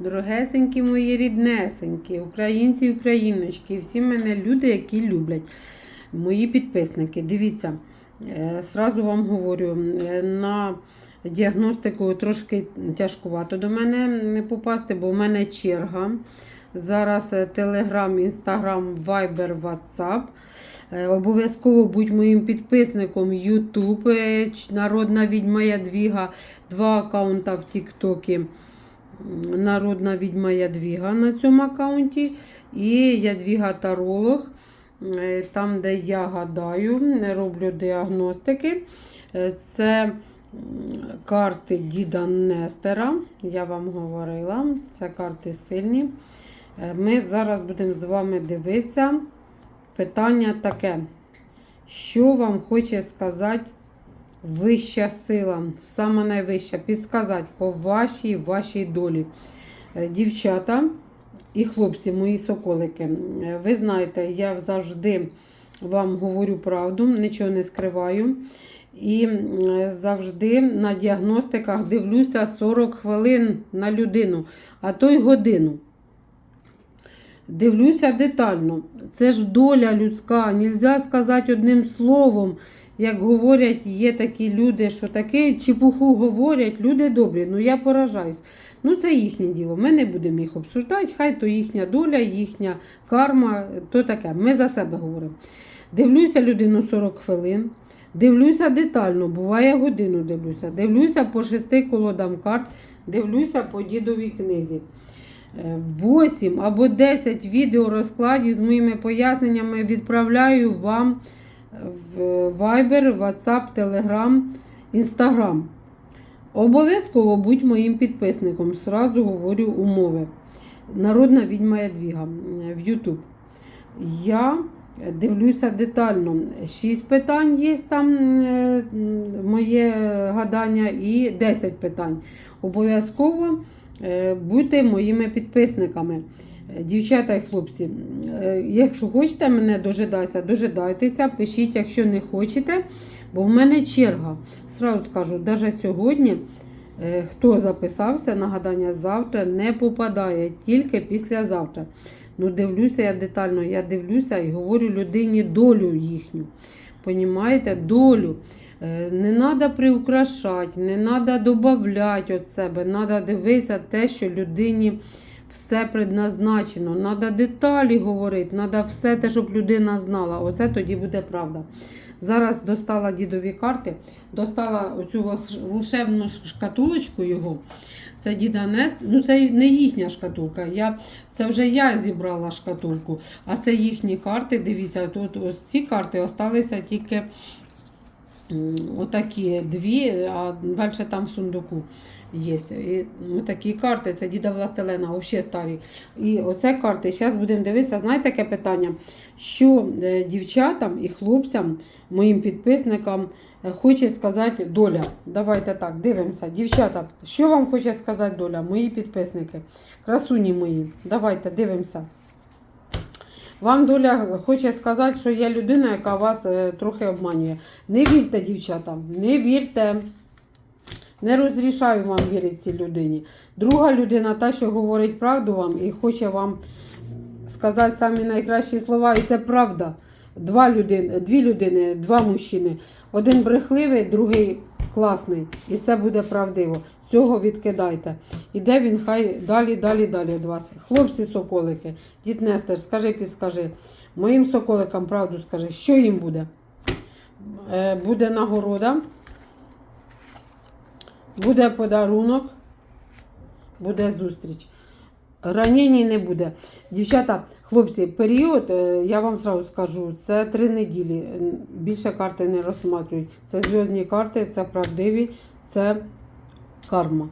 Дорогесенькі мої ріднесенькі, українці і україночки, всі мене люди, які люблять. Мої підписники. Дивіться, е, сразу вам говорю, е, на діагностику трошки тяжкувато до мене не попасти, бо в мене черга. Зараз Телеграм, Інстаграм, Вайбер, Ватсап. Е, Обов'язково будь моїм підписником YouTube, е, Народна відьма Ядвіга, два аккаунта в Тіктокі. Народна відьма Ядвіга на цьому аккаунті. І Ядвіга Таролог, е, там, де я гадаю, роблю діагностики. Е, Це карти Діда Нестера. Я вам говорила, це карти сильні. Е, Ми зараз будемо з вами дивитися. Питання таке. Що вам хоче сказати вища сила, саме найвища, підсказати по вашій вашій долі. Е, Дівчата і хлопці, мої соколики, е, ви знаєте, я завжди вам говорю правду, нічого не скриваю. І завжди на діагностиках дивлюся 40 хвилин на людину, а то й годину. Дивлюся детально. Це ж доля людська. Нельзя сказати одним словом. Як говорять, є такі люди, що таке чепуху говорять, люди добрі. Ну я поражаюсь. Ну це їхнє діло. Ми не будемо їх обсуждати. Хай то їхня доля, їхня карма, то таке. Ми за себе говоримо. Дивлюся людину 40 хвилин. Дивлюся детально, буває годину дивлюся. Дивлюся по шести колодам карт, дивлюся по дідовій книзі. 8 або 10 відео розкладів з моїми поясненнями відправляю вам в Viber, WhatsApp, Telegram, Instagram. Обов'язково будь моїм підписником. Сразу говорю умови. Народна відьма Ядвіга в YouTube. Я дивлюся детально. Шість питань є там е, моє гадання і 10 питань. Обов'язково е, будьте моїми підписниками. Е, Дівчата і хлопці, е, якщо хочете мене дожидатися, дожидайтеся, пишіть, якщо не хочете, бо в мене черга. Сразу скажу, навіть сьогодні, е, хто записався на гадання завтра, не попадає, тільки післязавтра. Ну, дивлюся я детально, я дивлюся і говорю людині долю їхню. Понімаєте, долю. Не треба приукрашати, не треба додати від себе, треба дивитися те, що людині все предназначено. Треба деталі говорити, треба все те, щоб людина знала. Оце тоді буде правда. Зараз достала дідові карти, достала оцю волш- волшебну шкатулочку його. Це діда Нест, ну це не їхня шкатулка. Я, це вже я зібрала шкатулку, а це їхні карти. Дивіться, тут ось ці карти залишилися тільки отакі дві, а далі там в сундуку є. І такі карти, це діда Властелена, взагалі старі. І оце карти. Зараз будемо дивитися. Знаєте, таке питання, що е, дівчатам і хлопцям, моїм підписникам, е, хоче сказати доля. Давайте так, дивимося. Дівчата, що вам хоче сказати доля, мої підписники, красуні мої. Давайте дивимося. Вам доля хоче сказати, що є людина, яка вас е, трохи обманює. Не вірте, дівчата, не вірте. Не розрішаю вам вірити цій людині. Друга людина, та, що говорить правду вам і хоче вам сказати самі найкращі слова, і це правда. Два людини, дві людини, два мужчини. Один брехливий, другий класний. І це буде правдиво. Цього відкидайте. Іде він хай далі, далі, далі від вас. Хлопці соколики, дід Нестер, скажи, підскажи. Моїм соколикам правду скажи, що їм буде? Е, буде нагорода. Буде подарунок, буде зустріч. Ранені не буде. Дівчата, хлопці, період, е, я вам сразу скажу, це три неділі. Більше карти не розсматривають. Це зв'язні карти, це правдиві, це карма.